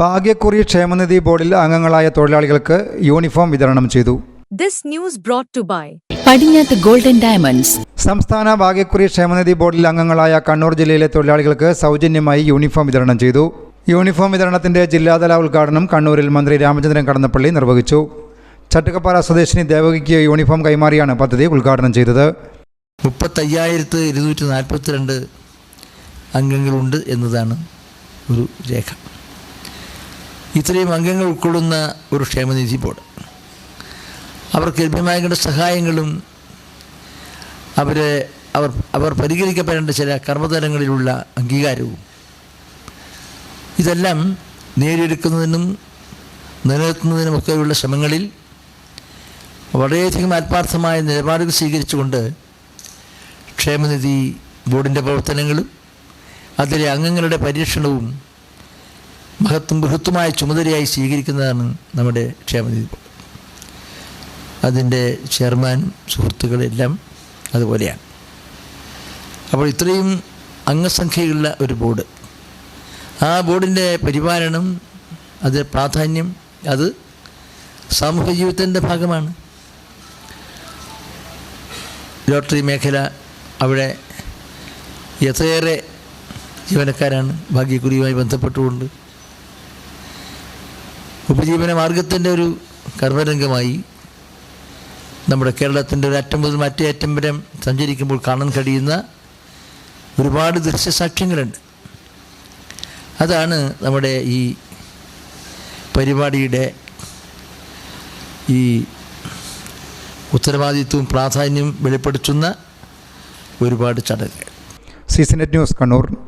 ഭാഗ്യക്കുറി ക്ഷേമനിധി ബോർഡിൽ അംഗങ്ങളായ തൊഴിലാളികൾക്ക് യൂണിഫോം വിതരണം ചെയ്തു. This news brought to by Padinjath golden diamonds. സംസ്ഥാന ഭാഗ്യക്കുറി ക്ഷേമനിധി ബോർഡിൽ അംഗങ്ങളായ കണ്ണൂർ ജില്ലയിലെ തൊഴിലാളികൾക്ക് സൗജന്യമായി യൂണിഫോം വിതരണം ചെയ്തു. യൂണിഫോം വിതരണത്തിന്റെ ജില്ലാതല ഉദ്ഘാടനം കണ്ണൂരിൽ മന്ത്രി രാമചന്ദ്രൻ കടന്നപ്പള്ളി നിർവഹിച്ചു. ചട്ടുകപ്പാറ സ്വദേശിനി ദേവകിക്ക് യൂണിഫോം കൈമാറിയാണ് പദ്ധതി ഉദ്ഘാടനം ചെയ്തത്. മുപ്പത്തയ്യായിരത്ത് ഇരുന്നൂറ്റി നാൽപ്പത്തിരണ്ട് അംഗങ്ങളുണ്ട് എന്നതാണ് ഒരു രേഖ. ഇത്രയും അംഗങ്ങൾ ഉൾക്കൊള്ളുന്ന ഒരു ക്ഷേമനിധി ബോർഡ്. അവർക്ക് ലഭ്യമായ സഹായങ്ങളും അവരെ അവർ അവർ പരിഹരിക്കപ്പെടേണ്ട ചില കർമ്മതലങ്ങളിലുള്ള അംഗീകാരവും ഇതെല്ലാം നേടിയെടുക്കുന്നതിനും നിലനിർത്തുന്നതിനുമൊക്കെയുള്ള ശ്രമങ്ങളിൽ വളരെയധികം ആത്മാർത്ഥമായ നിലപാടുകൾ സ്വീകരിച്ചുകൊണ്ട് ക്ഷേമനിധി ബോർഡിന്റെ പ്രവർത്തനങ്ങളും അതിലെ അംഗങ്ങളുടെ പരീക്ഷണവും മഹത്വം ബൃഹത്തുമായ ചുമതലയായി സ്വീകരിക്കുന്നതാണ് നമ്മുടെ ക്ഷേമനിധി. അതിന്റെ ചെയർമാൻ സുഹൃത്തുക്കളെല്ലാം അതുപോലെയാണ്. അപ്പോൾ ഇത്രയും അംഗസംഖ്യയുള്ള ഒരു ബോർഡ്. ആ ബോർഡിന്റെ പരിപാലനം അത് പ്രാധാന്യം അത് സാമൂഹ്യ ജീവിതത്തിന്റെ ഭാഗമാണ്. ലോട്ടറി മേഖല അവിടെ എത്രയേറെ ജീവനക്കാരാണ് ഭാഗ്യക്കുറിയുമായി ബന്ധപ്പെട്ടുകൊണ്ട് ഉപജീവന മാർഗത്തിന്റെ ഒരു കർമ്മരംഗമായി നമ്മുടെ കേരളത്തിന്റെ ഒരു അറ്റം മുതൽ മറ്റേ അറ്റം വരെ സഞ്ചരിക്കുമ്പോൾ കാണാൻ കഴിയുന്ന ഒരുപാട് ദൃശ്യസാക്ഷ്യങ്ങളുണ്ട്. അതാണ് നമ്മുടെ ഈ പരിപാടിയുടെ ഈ ഉത്തരവാദിത്വവും പ്രാധാന്യവും വെളിപ്പെടുത്തുന്ന ഒരുപാട് ചടങ്ങുകൾ. സീസണറ്റ് ന്യൂസ് കണ്ണൂർ.